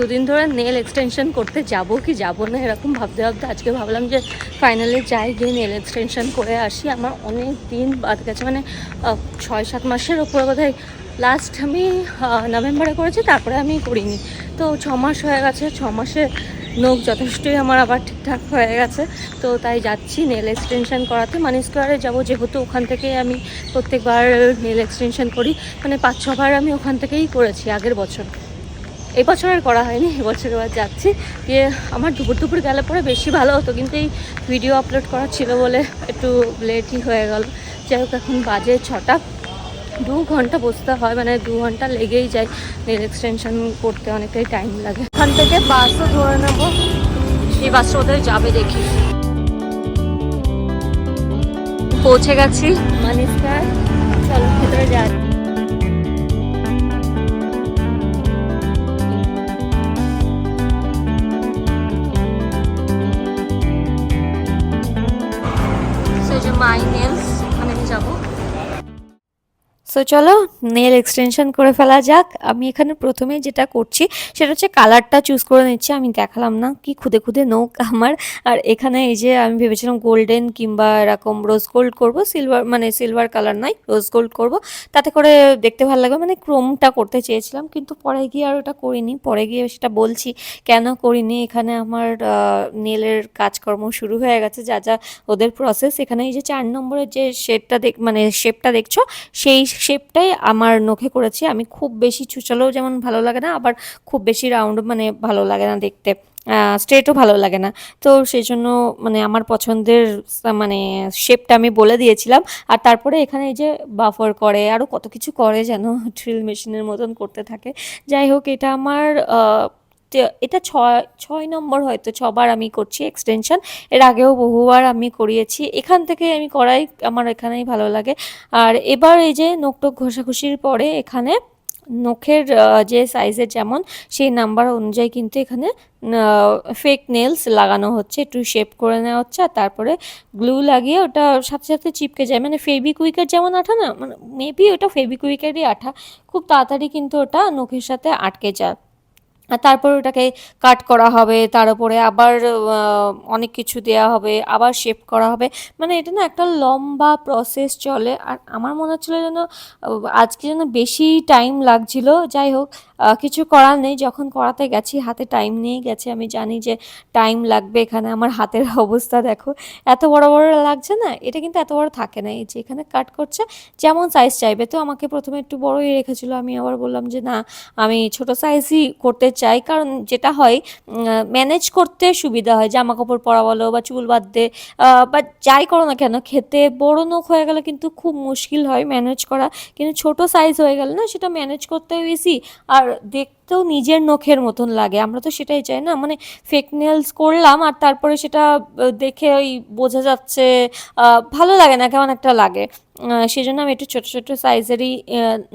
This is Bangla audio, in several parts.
দুদিন ধরে নেল এক্সটেনশন করতে যাব কি যাব না এরকম ভাবতে ভাবতে আজকে ভাবলাম যে ফাইনালি যাই গিয়ে নেল এক্সটেনশন করে আসি। আমার অনেক দিন বাদ গেছে মানে ছয় সাত মাসের ওপরে বোধহয় লাস্ট আমি নভেম্বরে করেছি, তারপরে আমি করিনি। তো ছ মাস হয়ে গেছে, ছ মাসে নখ যথেষ্টই আমার আবার ঠিকঠাক হয়ে গেছে। তো তাই যাচ্ছি নেল এক্সটেনশন করাতে, মানি স্কোয়ারে যাব যেহেতু ওখান থেকে আমি প্রত্যেকবার নেল এক্সটেনশন করি। মানে পাঁচ ছবার আমি ওখান থেকেই করেছি আগের বছর। এই বছর আর করা হয়নি, এবছর এবার যাচ্ছি। গিয়ে আমার দুপুর দুপুর গেলে পরে বেশি ভালো হতো, কিন্তু এই ভিডিও আপলোড করা ছিল বলে একটু লেটই হয়ে গেল। যাই হোক এখন বাজে ছটা। দু ঘণ্টা বসতে হয় মানে দু ঘণ্টা লেগেই যায়। নেল এক্সটেনশন করতে অনেকটাই টাইম লাগে। ওখান থেকে বাসও ধরে নেব। এই বাসটা ওদের যাবে দেখি। পৌঁছে গেছি। মানিস্কার চল, ভেতরে যাই। মাই নেলস ওখানে যাব। সো চলো নেল এক্সটেনশন করে ফেলা যাক। আমি এখানে প্রথমে যেটা করছি, সেটা হচ্ছে কালারটা চুজ করে নিচ্ছি। আমি দেখালাম না কি খুদে খুদে নোক আমার। আর এখানে এই যে আমি ভেবেছিলাম গোল্ডেন কিংবা এরকম রোজ গোল্ড করব সিলভার মানে সিলভার কালার নাই রোজ গোল্ড করব। তাতে করে দেখতে ভালো লাগবে। মানে ক্রোমটা করতে চেয়েছিলাম, কিন্তু পরে গিয়ে আর ওটা করিনি। পরে গিয়ে সেটা বলছি, কেন করিনি? এখানে আমার নেলের কাজকর্ম শুরু হয়ে গেছে। যা যা ওদের প্রসেস এখানে এই যে চার নম্বরের যে শেপটা দেখ মানে শেপটা দেখছ, সেই শেপটাই আমার নখে করেছি। আমি খুব বেশি ছুচালেও যেমন ভালো লাগে না, আবার খুব বেশি রাউন্ড মানে ভালো লাগে না দেখতে। স্ট্রেটও ভালো লাগে না। তো সেই জন্য মানে আমার পছন্দের মানে শেপটা আমি বলে দিয়েছিলাম। আর তারপরে এখানে এই যে বাফার করে আরও কত কিছু করে যেন ড্রিল মেশিনের মতন করতে থাকে। যাই হোক, এটা আমার এটা ছয় ছয় নম্বর হয়তো, ছবার আমি করছি এক্সটেনশন এর আগেও বহুবার আমি করিয়েছি। এখান থেকে আমি করাই, আমার এখানেই ভালো লাগে। আর এবার এই যে নোকটোক ঘষাঘষির পরে এখানে নখের যে সাইজের যেমন, সেই নাম্বার অনুযায়ী কিন্তু এখানে ফেক নেলস লাগানো হচ্ছে। একটু শেপ করে নেওয়া হচ্ছে আর তারপরে গ্লু লাগিয়ে ওটা সাথে সাথে চিপকে যায়। মানে ফেবিকুইকের যেমন আঠা না মানে মেবি ওটা ফেবিকুইকেরই আঠা। খুব তাড়াতাড়ি কিন্তু ওটা নখের সাথে আটকে যায়। তারপর ওটাকে কাট করা হবে, তার উপরে আবার অনেক কিছু দেয়া হবে, আবার শেপ করা হবে। মানে এটা না একটা লম্বা প্রসেস চলে। আর আমার মনে হচ্ছিল যেন আজকে যেন বেশি টাইম লাগছিল। যাই হোক কিছু করার নেই। যখন করাতে গেছি, হাতে টাইম নিয়ে গেছে। আমি জানি যে টাইম লাগবে এখানে। আমার হাতের অবস্থা দেখো। এত বড় বড় লাগছে না? এটা কিন্তু এত বড় থাকে না। এই যে এখানে কাট করছে, যেমন সাইজ চাইবে। তো আমাকে প্রথমে একটু বড়ই রেখেছিল। আমি আবার বললাম যে, না, আমি ছোট সাইজই করতে চাই। কারণ যেটা হয় ম্যানেজ করতে সুবিধা হয়। জামা কাপড় পরা বলো বা চুল বাঁধতে বা যাই করো না কেন, খেতে বড় নখ হয়ে গেলে কিন্তু খুব মুশকিল হয় ম্যানেজ করা। কিন্তু ছোট সাইজ হয়ে গেলে না, সেটা ম্যানেজ করতে ইজি আর দিক দেখতেও নিজের নখের মতন লাগে। আমরা তো সেটাই চাই না। মানে ফেক নেলস করলাম আর তারপরে সেটা দেখে ওই বোঝা যাচ্ছে ভালো লাগে না, কেমন একটা লাগে। সেই জন্য আমি একটু ছোটো ছোটো সাইজেরই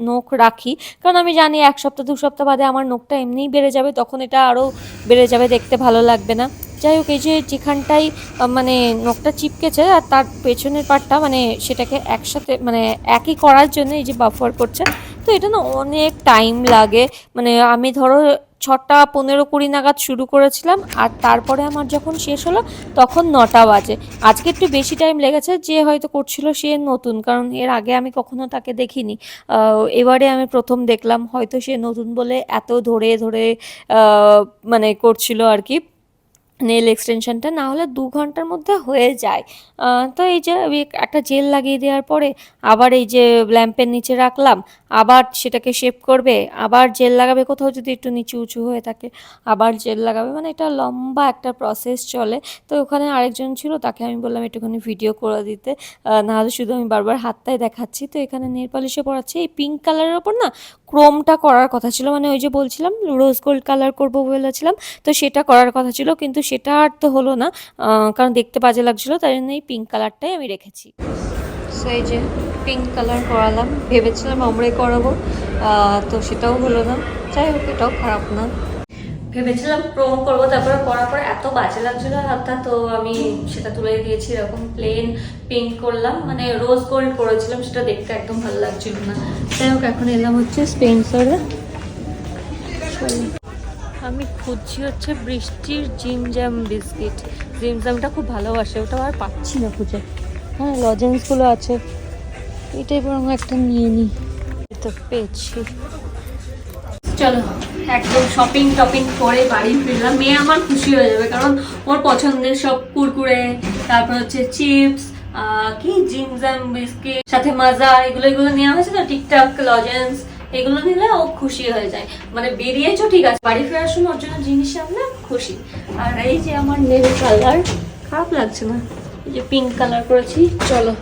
নখ রাখি। কারণ আমি জানি এক সপ্তাহ, দু সপ্তাহ বাদে আমার নখটা এমনিই বেড়ে যাবে, তখন এটা আরও বেড়ে যাবে, দেখতে ভালো লাগবে না। যাই হোক, এই যে যেখানটাই মানে নখটা চিপকেছে আর তার পেছনের পার্টটা মানে সেটাকে একসাথে মানে একই করার জন্য এই যে বাফার করছে, তো এটা না অনেক টাইম লাগে। মানে আমি ধরো ছটা পনেরো কুড়ি নাগাদ শুরু করেছিলাম, আর তারপরে আমার যখন শেষ হলো তখন নটা বাজে। আজকে একটু বেশি টাইম লেগেছে যে হয়তো করছিল সে নতুন, কারণ এর আগে আমি কখনো তাকে দেখিনি। এবারে আমি প্রথম দেখলাম হয়তো সে নতুন বলে এত ধরে ধরে মানে করছিল আর কি। নেল এক্সটেনশনটা না হলে দু ঘণ্টার মধ্যে হয়ে যায়। তো এই যে একটা জেল লাগিয়ে দেওয়ার পরে আবার এই যে ল্যাম্পের নিচে রাখলাম, আবার সেটাকে শেপ করবে, আবার জেল লাগাবে, কোথাও যদি একটু নিচু উঁচু হয়ে থাকে, আবার জেল লাগাবে মানে এটা লম্বা একটা প্রসেস চলে। তো ওখানে আরেকজন ছিল, তাকে আমি বললাম একটুখানি ভিডিও করে দিতে নাহলে শুধু আমি বারবার হাতটাই দেখাচ্ছি। তো এখানে নেল পলিশে পড়াচ্ছে, এই পিঙ্ক কালারের ওপর না ক্রোমটা করার কথা ছিল। মানে ওই যে বলছিলাম রোজ গোল্ড কালার করব বলেছিলাম। তো সেটা করার কথা ছিল, কিন্তু সেটা আর তো হলো না। কারণ দেখতে বাজে লাগছিল, তাই জন্য এই পিঙ্ক কালারটাই আমি রেখেছি। সো এই যে পিঙ্ক কালার করালাম, ভেবেছিলাম আমরাই করাবো। তো সেটাও হলো না। যাই হোক, এটাও খারাপ না। ভেবেছিলাম প্রোম করব, তারপরে করার পর এত বাজে লাগছিল হাতটা তো আমি সেটা তুলে দিয়েছি, এরকম প্লেন পিঙ্ক করলাম মানে রোজ গোল্ড করেছিলাম সেটা দেখতে একদম ভালো লাগছিল না। যাই হোক, এখন এলাম হচ্ছে স্পেন্সারে আমি খুঁজছি হচ্ছে বৃষ্টির জিমজাম বিস্কিট। জিমজামটা খুব ভালোবাসে, ওটা আর পাচ্ছি না খুঁজে। হ্যাঁ লজেন্সগুলো আছে। এটাই বরং একটা নিয়ে নিই তো পেয়েছি। চলো, একদম শপিং টপিং করে বাড়ি ফিরলাম। মেয়ে আমার খুশি হয়ে যাবে, কারণ ওর পছন্দের সব কুরকুরে, তারপর হচ্ছে চিপস কি জিমজাম বিস্কিট সাথে মাজা, এগুলো এগুলো নেওয়া হয়েছে তো ঠিকঠাক লজেন্স, এগুলো নিলে ও খুশি হয়ে যায়। মানে বেরিয়েছো, ঠিক আছে। বাড়ি ফেরার সময় ওর জন্য জিনিস আনলে খুশি। আর এই যে আমার নেল কালার, খারাপ লাগছে না? এই যে পিঙ্ক কালার করেছি, চলো।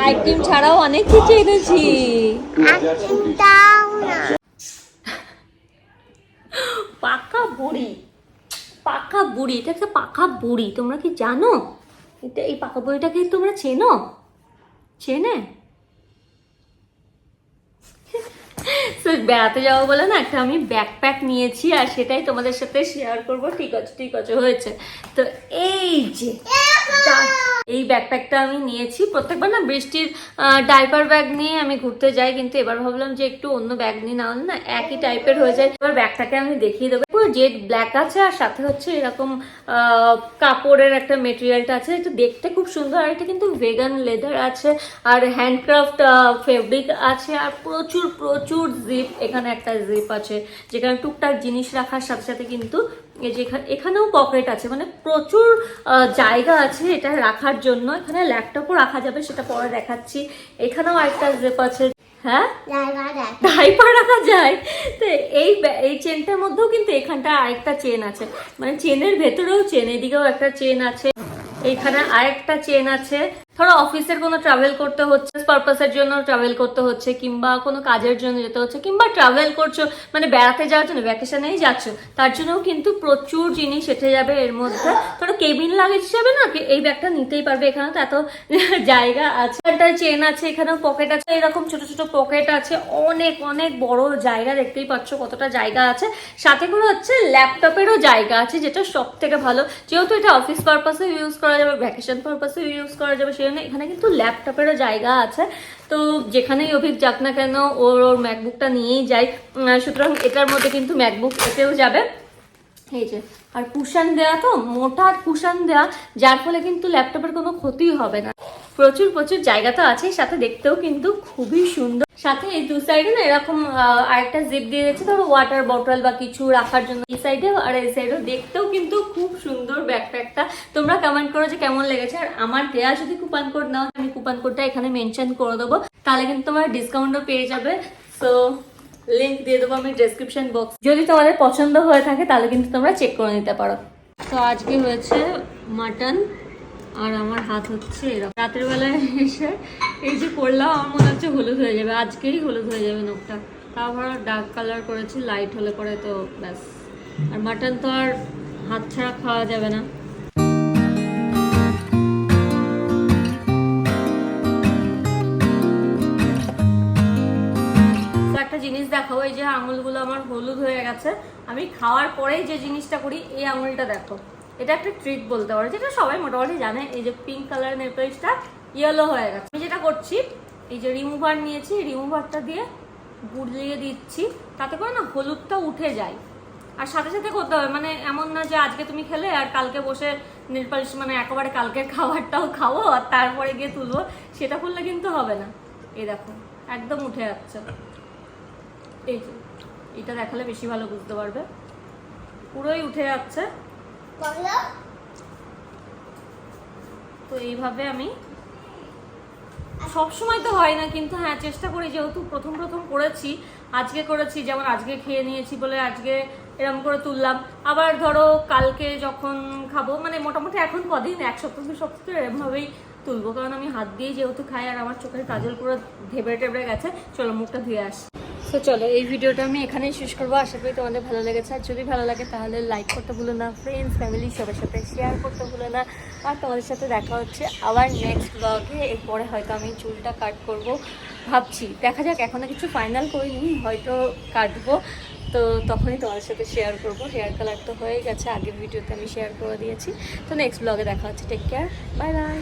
আইসক্রিম ছাড়াও অনেক কিছু এনেছি। পাকা বুড়ি। পাকা বুড়ি এটা একটা পাকা বুড়ি তোমরা কি জানো? এটা এই পাকা বুড়িটাকে তোমরা চেনো? চেনে? বেড়াতে যাব বলে না একটা আমি ব্যাকপ্যাক নিয়েছি আর সেটাই তোমাদের সাথে শেয়ার করব। ঠিক আছে ঠিক আছে হয়েছে। তো এই যে এই ব্যাকপ্যাকটা আমি নিয়েছি। প্রত্যেকবার না বৃষ্টির ডাইপার ব্যাগ নিয়ে আমি ঘুরতে যাই, কিন্তু এবার ভাবলাম যে একটু অন্য ব্যাগ নিয়ে না হলে না একই টাইপের হয়ে যায়। এবার ব্যাগটাকে আমি দেখিয়ে দেবো। পুরো জেড ব্ল্যাক আছে, আর সাথে হচ্ছে এরকম কাপড়ের একটা মেটেরিয়ালটা আছে। এটা দেখতে খুব সুন্দর, আর এটা কিন্তু ভেগান লেদার আছে, আর হ্যান্ডক্রাফট ফেব্রিক আছে, আর প্রচুর প্রচুর জিপ এখানে একটা জিপ আছে, যেখানে টুকটাক জিনিস রাখার সাথে সাথে কিন্তু এই যে এখানেও পকেট আছে মানে প্রচুর জায়গা আছে এটা রাখার জন্য। এখানে ল্যাপটপও রাখা যাবে সেটা পরে দেখাচ্ছি। এখানেও একটা জিপ আছে। হ্যাঁ? ডাইপার রাখা যায়। তো এই এই চেনটার মধ্যেও কিন্তু এখানটা আরেকটা চেন আছে। মানে চেনের ভেতরেও চেন এদিকেও একটা চেন আছে। এইখানে আরেকটা চেন আছে। ধরো অফিসের কোনো ট্রাভেল করতে হচ্ছে পারপাসের জন্য ট্রাভেল করতে হচ্ছে, কিংবা কোনো কাজের জন্য যেতে হচ্ছে, কিংবা ট্রাভেল করছ মানে বেড়াতে যাওয়ার জন্য ভ্যাকেশনেই যাচ্ছ, তার জন্যও কিন্তু প্রচুর জিনিস এসে যাবে এর মধ্যে। ধরো কেবিন লাগেজ হিসেবে না, এই ব্যাগটা নিতেই পারবে এখানে তো এত জায়গা আছে। একটা চেন আছে, এখানেও পকেট আছে, এরকম ছোট ছোট পকেট আছে, অনেক অনেক বড় জায়গা দেখতেই পাচ্ছ কতটা জায়গা আছে। সাথে করে হচ্ছে ল্যাপটপেরও জায়গা আছে, যেটা সব থেকে ভালো, যেহেতু এটা অফিস পারপাসে ইউজ করা যাবে ভ্যাকেশন পারপাসে ইউজ করা যাবে সেই এখানে কিন্তু ল্যাপটপেরও জায়গা আছে। তো যেখানেই অভিক যাক না কেন, ওর ওর ম্যাকবুকটা নিয়েই যায় সুতরাং এটার মধ্যে কিন্তু ম্যাকবুক এতেও যাবে। এই যে, আর কুশান দেয়া তো, মোটা কুশান দেয়া, যার ফলে কিন্তু ল্যাপটপের কোনো ক্ষতি হবে না। প্রচুর প্রচুর জায়গা তো আছে, সাথে দেখতেও কিন্তু খুবই সুন্দর। সাথে এই দু সাইডে না এরকম আরেকটা জিপ দিয়ে দিয়েছে ধরো ওয়াটার বটল বা কিছু রাখার জন্য। এই সাইডে আর এই সাইডেও দেখতেও কিন্তু খুব সুন্দর ব্যাকপ্যাকটা তোমরা কমেন্ট করো যে কেমন লেগেছে। আর আমার দেয়া যদি কুপন কোড নাও, আমি কুপন কোডটা এখানে মেনশন করে দেবো। তাহলে কিন্তু তোমরা ডিসকাউন্টও পেয়ে যাবে। সো লিঙ্ক দিয়ে দেবো আমি ডেসক্রিপশন বক্স যদি তোমাদের পছন্দ হয়ে থাকে, তাহলে কিন্তু তোমরা চেক করে নিতে পারো। তো আজকে হয়েছে মাটন আর আমার হাত হচ্ছে এরকম। রাতের বেলায় এসে এই যে করলাম আমার মনে হচ্ছে হলুদ হয়ে যাবে। আজকেই হলুদ হয়ে যাবে নখটা। তারপর ডার্ক কালার করেছি লাইট হলে পরে তো ব্যাস। আর মাটন তো আর হাত ছাড়া খাওয়া যাবে না। একটা জিনিস দেখো এই যে আঙুলগুলো আমার হলুদ হয়ে গেছে। আমি খাওয়ার পরেই যে জিনিসটা করি, এই আঙুলটা দেখো। এটা একটা ট্রিক বলতে পারো, যেটা সবাই মোটামুটি জানে, এই যে পিঙ্ক কালার নেলপলিশটা ইয়েলো হয়ে গেছে। আমি যেটা করছি, এই যে রিমুভার নিয়েছি রিমুভারটা দিয়ে গুড়লিয়ে দিচ্ছি, তাতে করে না হলুদটা উঠে যায়। আর সাথে সাথে করতে হবে মানে এমন না যে আজকে তুমি খেলে আর কালকে বসে নেলপালিশ মানে একেবারে কালকের খাবারটাও খাব আর তারপরে গিয়ে তুলবো, সেটা করলে কিন্তু হবে না। এই দেখো, একদম উঠে যাচ্ছে। এই যে, এটা দেখালে বেশি ভালো বুঝতে পারবে। পুরোই উঠে যাচ্ছে। তো এইভাবে আমি সব সময় তো হয় না, কিন্তু হ্যাঁ চেষ্টা করি যেহেতু প্রথম প্রথম করেছি, আজকে করেছি, যেমন আজকে খেয়ে নিয়েছি বলে আজকে এরকম করে তুললাম। আবার ধরো কালকে যখন খাব মানে মোটামুটি এখন কদিন, এক সপ্তাহ, দু সপ্তাহ এরমভাবেই তুলবো, কারণ আমি হাত দিয়ে যেহেতু খাই আর আমার চোখের কাজল পুরো ধেবড়ে টেবড়ে গেছে, চলো মুখটা ধুয়ে আসি। তো চলো, এই ভিডিওটা আমি এখানেই শেষ করব। আশা করি তোমাদের ভালো লেগেছে। আর যদি ভালো লাগে, তাহলে লাইক করতে ভুলো না ফ্রেন্ডস ফ্যামিলি সবার সাথে শেয়ার করতে ভুলো না। আর তোমাদের সাথে দেখা হচ্ছে আবার নেক্সট ব্লগে এরপরে হয়তো আমি চুলটা কাট করব। ভাবছি, দেখা যাক এখনও কিছু ফাইনাল করিনি, হয়তো কাটবো। তো তখনই তোমাদের সাথে শেয়ার করব। হেয়ার কালার তো হয়ে গেছে, আগের ভিডিওতে আমি শেয়ার করে দিয়েছি। তো নেক্সট ব্লগে দেখা হচ্ছে। Take care bye bye